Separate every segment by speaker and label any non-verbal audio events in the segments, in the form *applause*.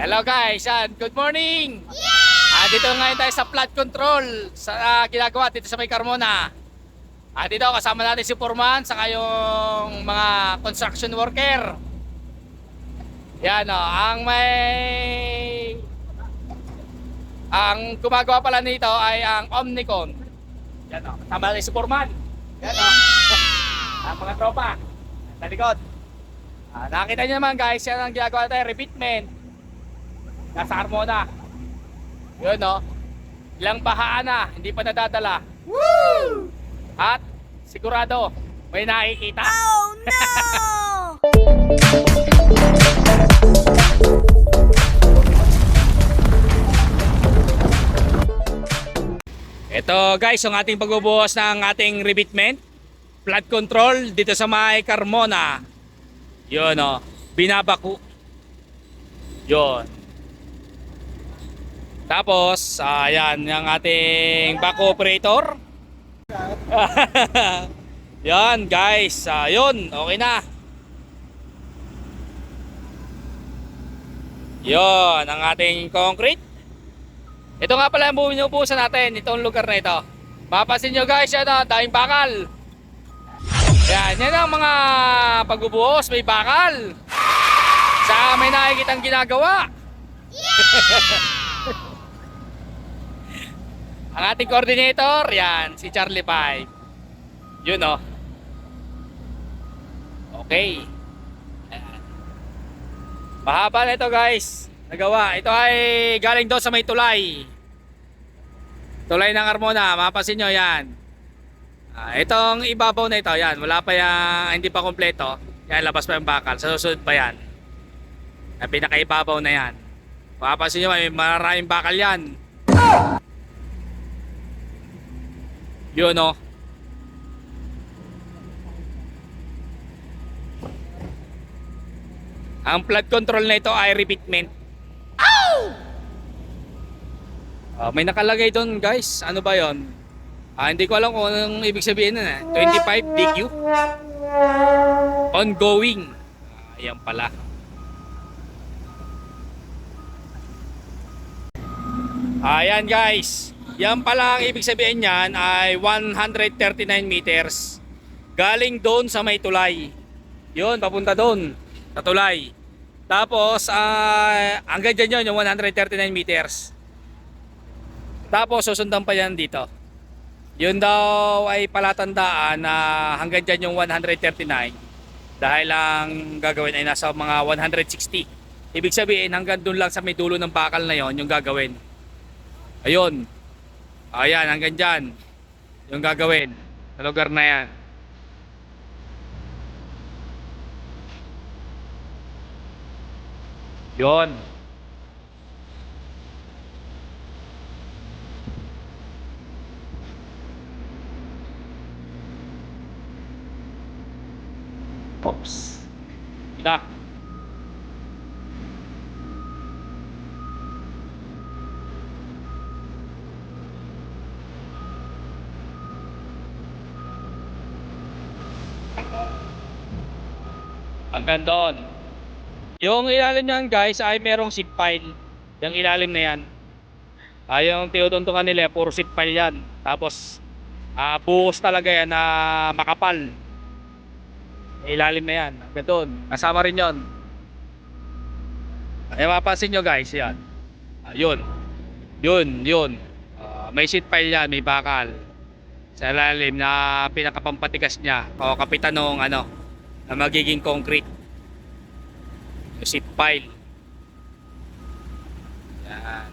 Speaker 1: Hello guys, yan. Good morning! Ah, dito ngayon tayo sa flood control sa ah, ginagawa dito sa may Carmona. Ah, dito kasama natin si Foreman saka yung mga construction worker. Yan o, ang may ang gumagawa pala nito ay ang Omnicon. Yan o, kasama natin si Foreman. Yan o. *laughs* ang mga tropa. Sa likod. Ah, nakita niyo naman guys, yan ang ginagawa tayo, repeatment. Nasa Carmona. Yun no. Ilang bahaan na, hindi pa nadadala. Woo! At sigurado, may nakikita.
Speaker 2: Oh no! *laughs*
Speaker 1: Ito guys, yung ating pagbubuhos ng ating rebatement. Flood control dito sa may Carmona. Yun o, binabaku. Yun. Tapos, ayan, yung ating back operator. *laughs* Yan guys, ayun, okay na. Yon, ang ating concrete. Ito nga pala ang binubuhusan natin, itong lugar na ito. Mapasin nyo guys, yan o, daming bakal. Yan, yan ang mga pagbubuhos, may bakal. Sa may nakikitang ginagawa. *laughs* ang ating coordinator, yan, si Charlie Pai. Yun o. Okay. Ayan. Mahaba na ito guys. Nagawa. Ito ay galing doon sa may tulay. Tulay ng Carmona. Mapasin nyo yan. Ah, itong ibabaw na ito. Yan. Wala pa yan. Hindi pa kompleto. Yan. Labas pa yung bakal. Sa susunod pa yan. Ang pinakaibabaw na yan. Mapasin nyo. May maraming bakal yan. Yun o. Ang flood control na ito ay repeatment. Ah, may nakalagay doon guys. Ano ba yon? Ah, hindi ko alam kung anong ibig sabihin nun eh. 25 DQ. Ongoing. Ah, ayan pala. Ayan guys. Yan pala ang ibig sabihin niyan ay 139 meters. Galing doon sa may tulay. Yun, papunta doon sa tulay. Tapos, ah hanggang dyan yun, yung 139 meters. Tapos, susundan pa yan dito. Yun daw ay palatandaan na hanggang dyan yung 139. Dahil ang gagawin ay nasa mga 160. Ibig sabihin, hanggang doon lang sa may dulo ng bakal na yon yung gagawin. Ayun. Ayan, hanggang dyan. Yung gagawin. Sa lugar na yan. Yon. Pops. Ina. Doon. Yung ilalim niyan guys ay merong seat pile. Yung ilalim na yan. Ay yung tinutuntungan nila, puro seat pile yan. Tapos, ah buhos talaga yan na makapal. Ilalim na yan. Doon. Kasama rin yon. Ay mapapansin nyo guys, yan. Ah, yun. Yun, yun. Ah, may seat pile yan, may bakal. Sa ilalim na pinakapampatigas niya. O kapitan ng ano, na magiging concrete seat pile yan.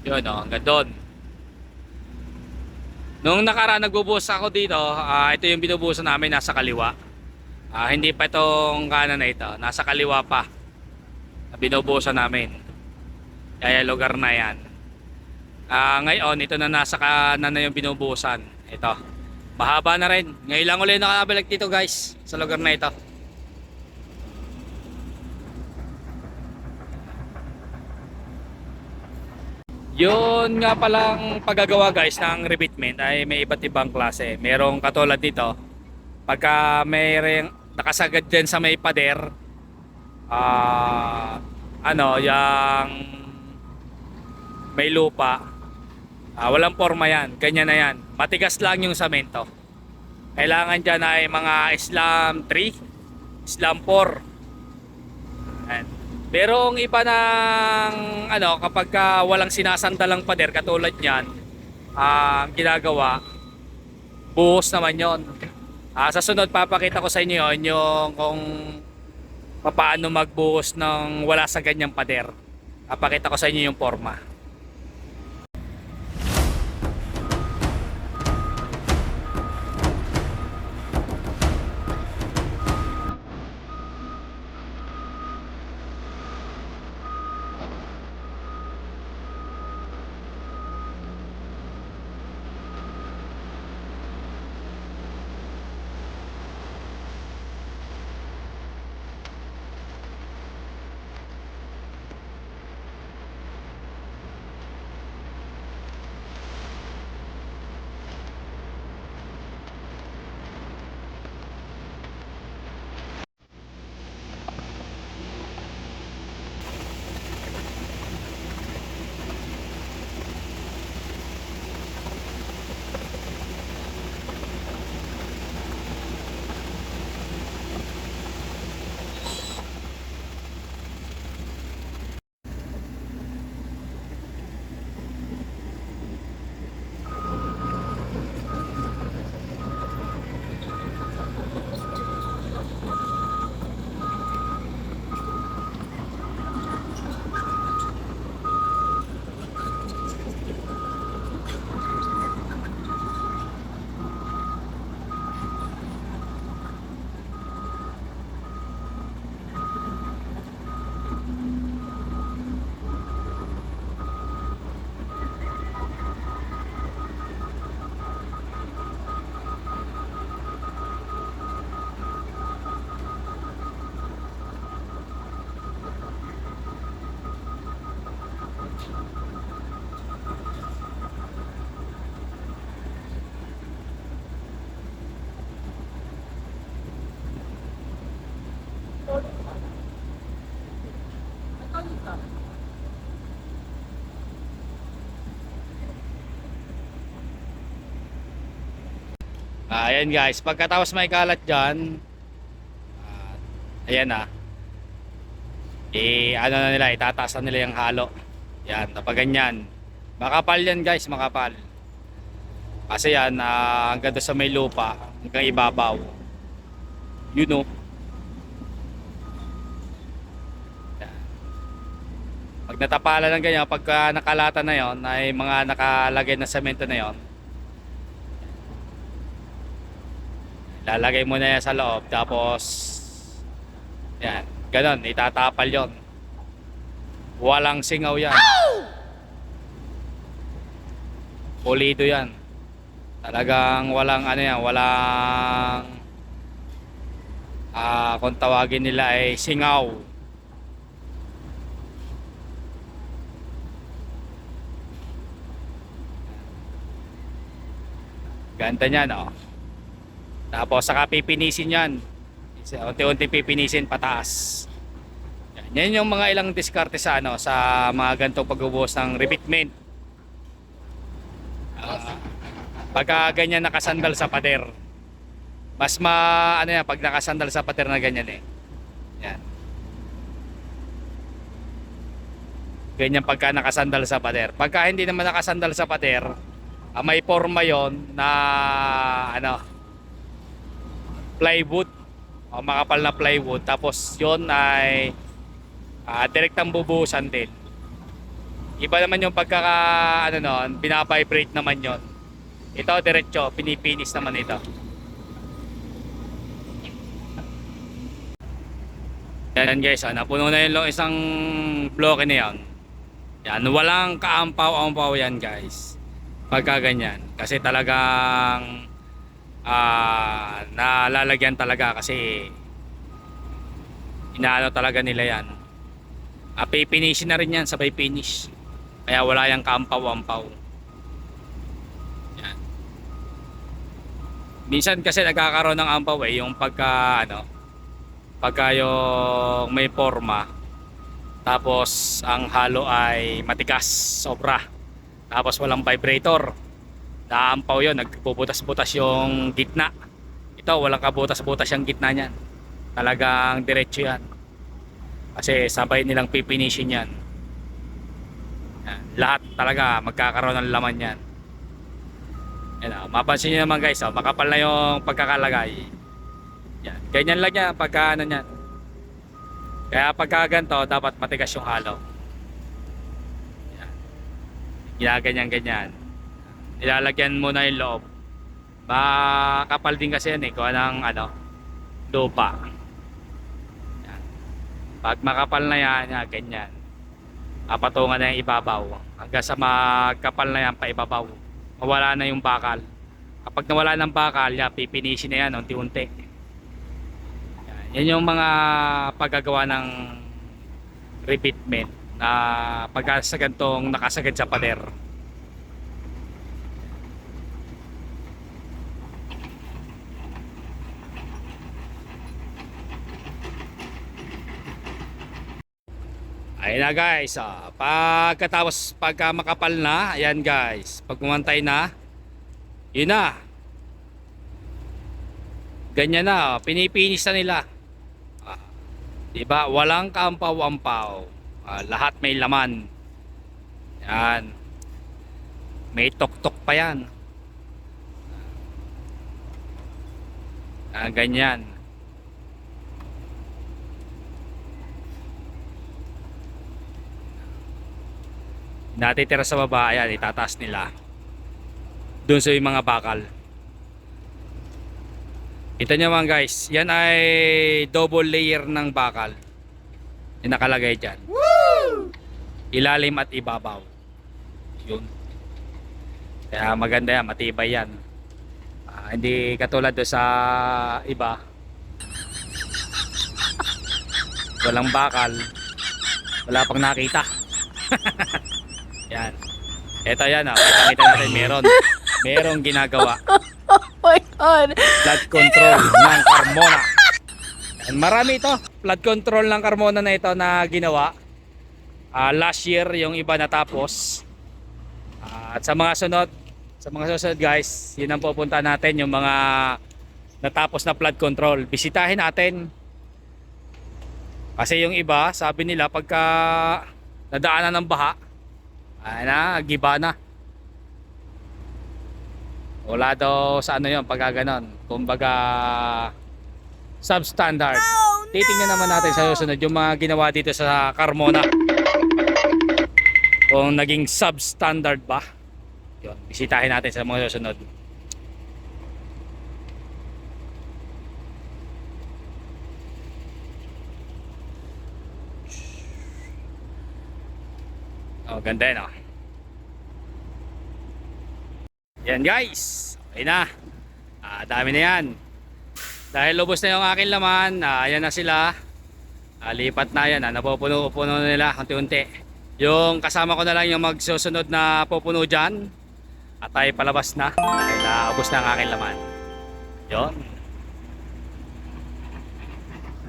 Speaker 1: Yun o hanggang doon. Nung nakaraan nagbubuhos ako dito ah, ito yung binubuhusan namin nasa kaliwa. Ah, hindi pa itong kanan na ito nasa kaliwa pa binubuhusan namin. Kaya lugar na yan. Ah, ngayon ito na nasa kanan na yung binubuhusan. Ito Mahaba na rin. Ngayon lang ulit nakabalik dito guys sa lugar na ito. Yun nga palang paggagawa guys ng repeatment ay may iba't ibang klase. Merong katulad dito. Pagka may nakasagad dyan sa may pader, ah ano, yung may lupa. Ah, walang forma yan. Ganyan na yan. Matigas lang yung samento. Kailangan dyan ay mga Islam 3, Islam 4. Ayan. Pero ang iba ng ano, kapag ka walang sinasandalang pader katulad niyan, ah, ang ginagawa, buhos naman yon. Ah, sa sunod papakita ko sa inyo yon yung kung paano magbuhos ng wala sa ganyang pader. Papakita ko sa inyo yung forma. Ayan guys, pagkatapos may kalat dyan, ah, ayan na. Eh, ano na nila, itataas na nila yung halo. Yan, kapag ganyan. Makapal yan guys, makapal. Kasi yan, ah, hanggang doon sa may lupa, hanggang ibabaw. You know. Yan. Pag natapala ng ganyan, pagka nakalata na yon ay mga nakalagay na semento na yon lalagay mo na yan sa loob tapos yan ganon itatapal yon walang singaw yan. Pulido yan. Talagang walang ano yan walang ah kung tawagin nila ay singaw. Ganda niya no tapos saka pipinisin yan. Unti-unti pipinisin pataas. Yan, yan yung mga ilang diskarte sa ano sa mga ganitong pagbubuhos ng repeatment. Ah, pagka ganyan nakasandal sa pader. Mas ma ano yan pag nakasandal sa pader na ganyan eh. Yan. Ganyan pagka nakasandal sa pader. Pagka hindi naman nakasandal sa pader, ah, may forma yon na ano plywood. O makapal na plywood. Tapos yon ay uh, direktang bubuhusan din. Iba naman yung pagkaka ano noon binabibrate naman yon ito diretso pinipinis naman ito. Yan guys ah, napuno na yung isang bloke na yan yan walang kaampaw-ampaw yan guys. Pagka ganyan. Kasi talagang ah nalalagyan talaga kasi inaano talaga nila yan ah, pipinishin na rin yan sabay finish kaya wala yung kampaw-ampaw yan minsan kasi nagkakaroon ng ampaw eh yung pagka ano Pagka yung may forma, tapos ang halo ay matigas, sobra. Tapos walang vibrator. Naampaw yun, nagbubutas-butas yung gitna. Ito, walang kabutas-butas yung gitna niyan. Talagang diretso yan. Kasi sabay nilang pipinishin yan. Yan. Lahat talaga magkakaroon ng laman yan. Yan, ah, mapansin nyo naman guys, oh, makapal na yung pagkakalagay. Yan. Ganyan lang yan pagka ano. Kaya pagka ganito, dapat matigas yung halo. Yan. Ginaganyan Nilalagyan muna yung loob. Makapal din kasi yan eh, kung anong ano, lupa. Yan. Pag makapal na yan, yan ganyan. Papatungan na yung ibabaw. Hanggang sa magkapal na yan pa ibabaw. Mawala na yung bakal. Kapag nawala ng bakal, yan, pipinisin na yan unti-unti. Yan, yan yung mga paggagawa ng repeatment na pagka sa nakasagad sa pader. Ayun na guys, ah, pagkatapos pagka makapal na, ayan guys, pag umantay na, yun na. Ganyan na, oh, pinipinis na nila. Ah, 'Di ba? Walang kaampaw-ampaw. Ah, lahat may laman. Yan. May tok-tok pa yan. Ah, ganyan. Natitira sa baba ayan itataas nila doon sa mga bakal. Kita nyo mga guys yan ay double layer ng bakal yung nakalagay dyan. Ilalim at ibabaw. Yun. Kaya maganda yan matibay yan. Ah, hindi katulad doon sa iba. Walang bakal. Wala pang nakita. *laughs* Ito yan, oh. Kita natin meron. Merong ginagawa. *laughs*
Speaker 2: Oh my God.
Speaker 1: Flood control ng Carmona. And marami ito. Flood control ng Carmona na ito na ginawa. Ah, last year yung iba natapos. Ah, at sa mga sunod, sa mga susunod guys, yun ang pupunta natin yung mga natapos na flood control. Bisitahin natin. Kasi yung iba, sabi nila pagka nadaanan ng baha, ay na, giba na. Wala daw sa ano yun, pagka ganon. Kumbaga, substandard. Titingnan naman natin sa susunod yung mga ginawa dito sa Carmona. Kung naging substandard ba. Yun, bisitahin natin sa mga susunod. Oh, ganda yun oh. Yan guys. Okay na. Ah, dami na yan. Dahil lubos na yung akin laman, ah, ayan na sila. Ah, lipat na yan. Ah, napupuno-puno na nila unti-unti. Yung kasama ko na lang yung magsusunod na pupuno dyan. At tayo palabas na. Dahil naubos na ang aking laman. Yon.